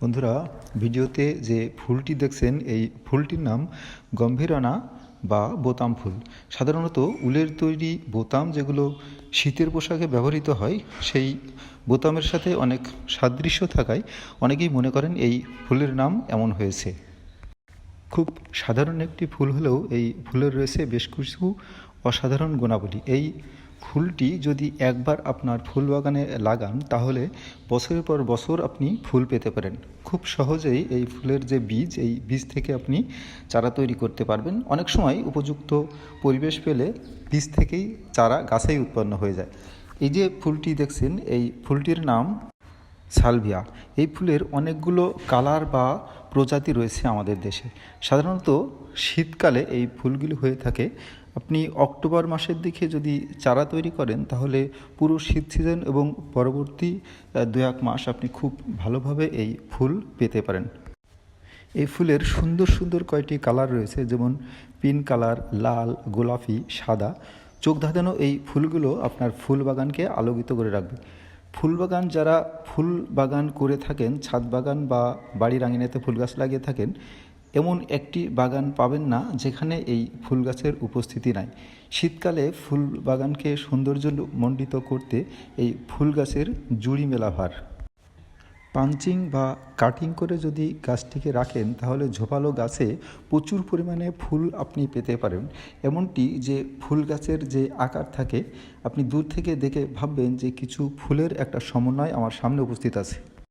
বন্ধুরা, ভিডিওতে যে ফুলটি দেখছেন, এই ফুলটির নাম গম্ভীরানা বা বোতাম ফুল। সাধারণত উলের তৈরি বোতাম যেগুলো শীতের পোশাকে ব্যবহৃত হয়, সেই বোতামের সাথে অনেক সাদৃশ্য থাকায় অনেকেই মনে করেন এই ফুলের নাম এমন হয়েছে। খুব সাধারণ একটি ফুল হলেও এই ফুলের রয়েছে বেশ কিছু অসাধারণ গুণাবলী। এই ফুলটি যদি একবার আপনার ফুল বাগানে লাগান, তাহলে বছরের পর বছর আপনি ফুল পেতে পারেন। খুব সহজেই এই ফুলের যে বীজ, এই বীজ থেকে আপনি চারা তৈরি করতে পারবেন। অনেক সময় উপযুক্ত পরিবেশ পেলে বীজ থেকেই চারা গাছেই উৎপন্ন হয়ে যায়। এই যে ফুলটি দেখছেন, এই ফুলটির নাম সালভিয়া। এই ফুলের অনেকগুলো কালার বা প্রজাতি রয়েছে আমাদের দেশে। সাধারণত শীতকালে এই ফুলগুলি হয়ে থাকে আপনি অক্টোবর মাসের দিকে যদি চারা তৈরি করেন, তাহলে পুরো শীত সিজন এবং পরবর্তী দু এক মাস আপনি খুব ভালোভাবে এই ফুল পেতে পারেন। এই ফুলের সুন্দর সুন্দর কয়টি কালার রয়েছে, যেমন পিঙ্ক কালার, লাল, গোলাপি, সাদা। চোখ ধাঁধানো এই ফুলগুলো আপনার ফুল বাগানকে আলোকিত করে রাখবে। ফুল বাগান যারা ফুল বাগান করে থাকেন, ছাদ বাগান বা বাড়ির আঙিনাতে ফুল গাছ লাগিয়ে থাকেন এমন একটি বাগান পাবেন না যেখানে এই ফুল গাছের উপস্থিতি নাই। শীতকালে ফুল বাগানকে সৌন্দর্য মণ্ডিত করতে এই ফুল গাছের জুড়ি মেলা ভার। পাঞ্চিং বা কাটিং করে যদি গাছটিকে রাখেন, তাহলে ঝোপালো গাছে প্রচুর পরিমাণে ফুল আপনি পেতে পারেন। এমনটি যে ফুল গাছের যে আকার থাকে, আপনি দূর থেকে দেখে ভাববেন যে কিছু ফুলের একটা সমন্বয় আমার সামনে উপস্থিত আছে।